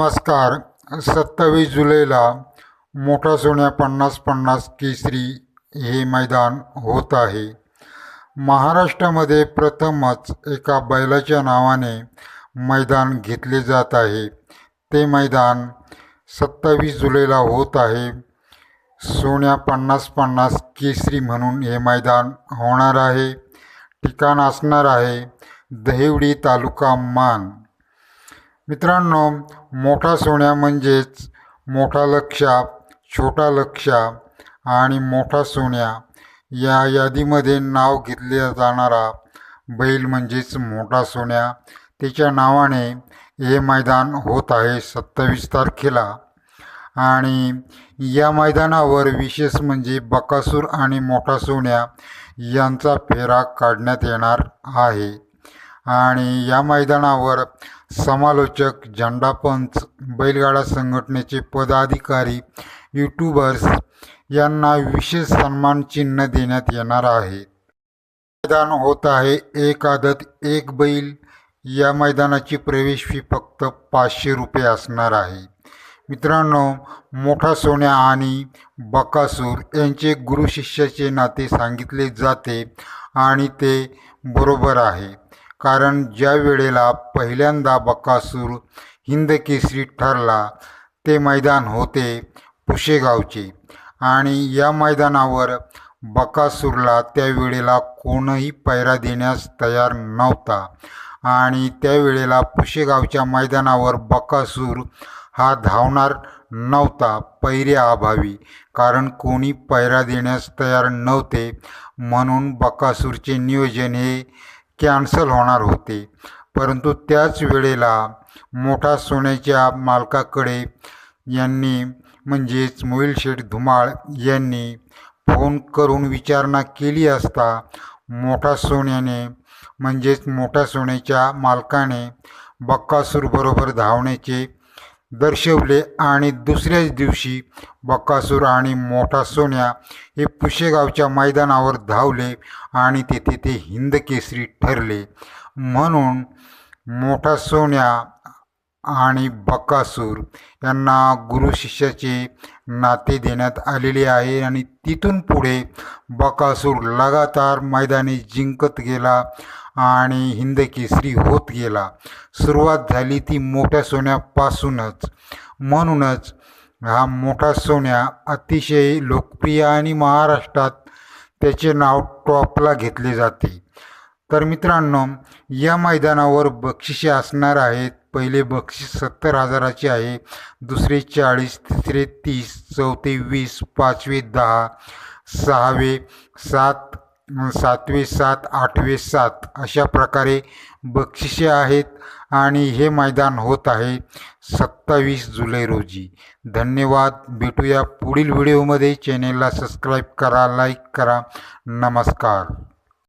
नमस्कार. सत्तावीस जुलैला मोठा सोन्या पन्नास पन्नास केसरी हे मैदान होत आहे. महाराष्ट्रामध्ये प्रथमच एका बैलाच्या नावाने मैदान घेतले जात आहे. ते मैदान सत्तावीस जुलैला होत आहे. सोन्या पन्नास पन्नास केसरी म्हणून हे मैदान होणार आहे. ठिकाण असणार आहे. दहिवडी तालुका मान. मित्रांनो मोठा सोन्या म्हणजेच मोठा लक्षा छोटा लक्षा आणि मोठा सोन्या या यादीमध्ये नाव घेतल्या जाणारा बैल म्हणजेच मोठा सोन्या त्याच्या नावाने हे मैदान होत आहे सत्तावीस तारखेला. आणि या मैदानावर विशेष म्हणजे बकासूर आणि मोठा सोन्या यांचा फेरा काढण्यात येणार आहे. आणि या मैदानावर समालोचक झेंडापंच बैलगाडा संघटनेचे पदाधिकारी यूट्यूबर्स यांना विशेष सन्मान चिन्ह देण्यात येणार आहे. मैदान होत आहे एक आदत एक बैल. या मैदानाची प्रवेश फी फक्त पाचशे रुपये असणार आहे. मित्रांनो मोठा सोन्या आणि बकासूर यांचे गुरुशिष्याचे नाते सांगितले जाते आणि ते बरोबर आहे. कारण ज्या वेळेला पहिल्यांदा बकासूर हिंदकेसरी ठरला ते मैदान होते पुशेगावचे. आणि या मैदानावर बकासूरला त्यावेळेला कोणही पैरा देण्यास तयार नव्हता. आणि त्यावेळेला पुशेगावच्या मैदानावर बकासूर हा धावणार नव्हता पैऱ्याअभावी कारण कोणी पैरा देण्यास तयार नव्हते. म्हणून बकासूरचे नियोजन हे कॅन्सल होणार होते. परंतु त्याच वेळेला मोठा सोन्याच्या मालकाकडे यांनी म्हणजेच मोईल शेठ धुमाळ यांनी फोन करून विचारणा केली असता मोठा सोन्याने म्हणजेच मोठ्या सोन्याच्या मालकाने बक्कासूरबरोबर धावण्याचे दर्शवले आणि दुसऱ्याच दिवशी बक्कासूर आणि मोठा सोन्या हे पुशेगावच्या मैदानावर धावले आणि तेथे ते हिंदकेसरी ठरले. म्हणून मोठा सोन्या आणि बकासूर यांना गुरु शिष्याचे नाते देण्यात आलेले आहे. आणि तिथून पुढे बकासूर लगातार मैदाने जिंकत गेला आणि हिंदकेसरी होत गेला. सुरुवात झाली ती मोठ्या सोन्यापासूनच. म्हणूनच हा मोठा सोन्या अतिशय लोकप्रिय आणि महाराष्ट्रात त्याचे नाव टॉपला घेतले जाते. तर मित्रांनो या मैदानावर बक्षिसे असणार आहेत. पहिले बक्षीस सत्तर हजाराचे आहे. दुसरे चाळीस तिसरे तीस चौथे वीस पाचवे दहा सहावे सात सातवे सात आठवे सात अशा प्रकारे बक्षिसे आहेत आणि हे मैदान होत आहे सत्तावीस जुलै रोजी. धन्यवाद. भेटूया पुढील व्हिडिओमध्ये. चॅनेलला सबस्क्राईब करा लाईक करा. नमस्कार.